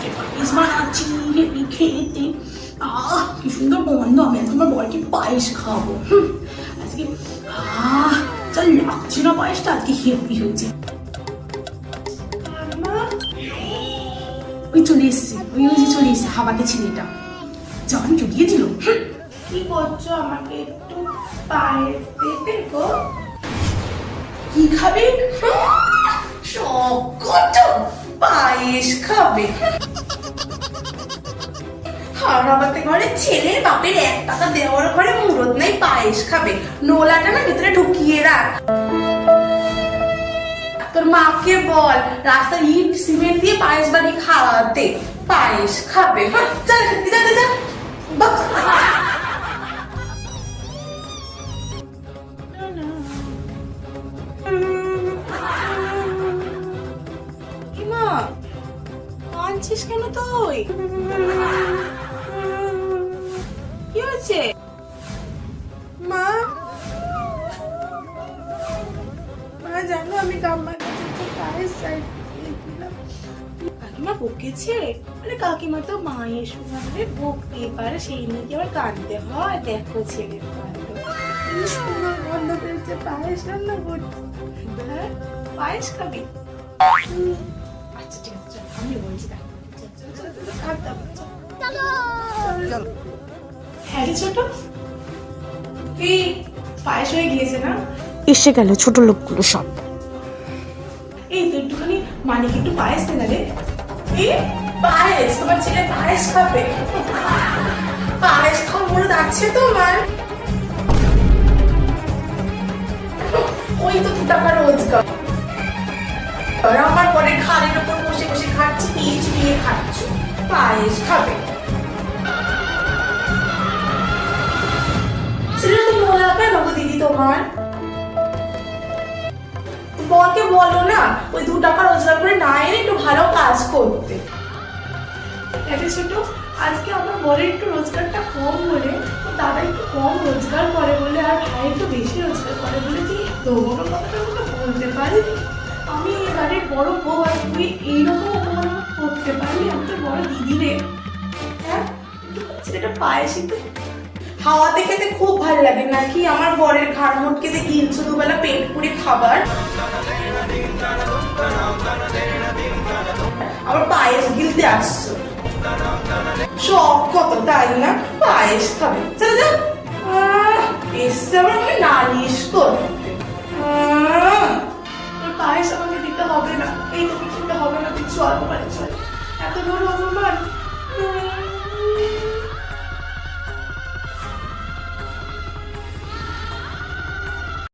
আজকে পায়েস বানাচ্ছি হেবি খেতে আহ কি সুন্দর গন্ধ আমি আমার বরকে পায়েস খাব আজকে আহ যা লাগছে না পায়েসটা আজকে হেভি হয়েছে ওই চলে এসছে ওই ওই যে চলে এসছে হাওয়াতে ছেলেটা জান জুগিয়ে দিল কি করছ? আমাকে একটু পায়েস দেবে গো। কি খাবে? সব কত। পায়েস খাবে। হারাবাতে ঘরে ছেলের বাপের এক টাকা দেওয়ার ঘরে মুরত নাই, পায়েস খাবে। নোলাটা না ভিতরে ঢুকিয়ে রাখ। তোর মাকে বল রাস্তা ইট, সিমেন্ট দিয়ে পায়েস বানিয়ে খাওয়াতে। পায়েস খাবে হ্যাঁ। কাঁদছিস কেন তুই? কি হয়েছে? মা? মা, জানো আমি কাম্মার পায়েস চাইছিলাম কাকিমা বকেছে? আরে কাকিমা তো মায়ের সঙ্গে বকতে পারে, সেই নিয়ে কি আবার কাঁদতে হয়? দেখো কাণ্ড সুন্দর পায়েস রান্না হ্যাঁ পায়েস খাবি? আচ্ছা ঠিক আমি বলছি এসে গেল ছোট লোকগুলো সব এই তো একটুখানি মানিক একটু পায়েস দে না রে কি পায়েস তোমার ছেলে পায়েস খাবে পায়েস খাওয়ার মুরত আছে তোমার ওই তো দু টাকা রোজগার আমার পরে খাচ্ছ, পায়েস খাবে। বরকে বলো না, ওই দু টাকা রোজগার করে না এনে একটু ভালো কাজ করতে। ছোট, আজকে আমার বরের একটু রোজগারটা কম বলে দাদা একটু কম রোজগার করে বলে, আর ভাই একটু বেশি রোজগার করে বলে তুই তো কথাটা বলতে পারি আমি এই বাড়ির বড় বউ আর তুই এইরকম করতে পারলি আমি বড় দিদি রে হ্যাঁ ছেলেটা পায়েস একটু হাওয়াতে খেতে খুব ভালো লাগে নাকি? আমার বরের ঘাড় মোটকে যে গিলছো দুবেলা পেট পুড়ে খাবার। আবার পায়েস গিলতে আসছো। শখ কত তাই না? পায়েস খাবে। চলে আহ, এসছে আবার আমাকে নালিশ করতে। পায়েস আমাকে দিতে হবে না। এই তোকে খেতে হবে না তুই চল বাড়ি চল। Exacto, no, no.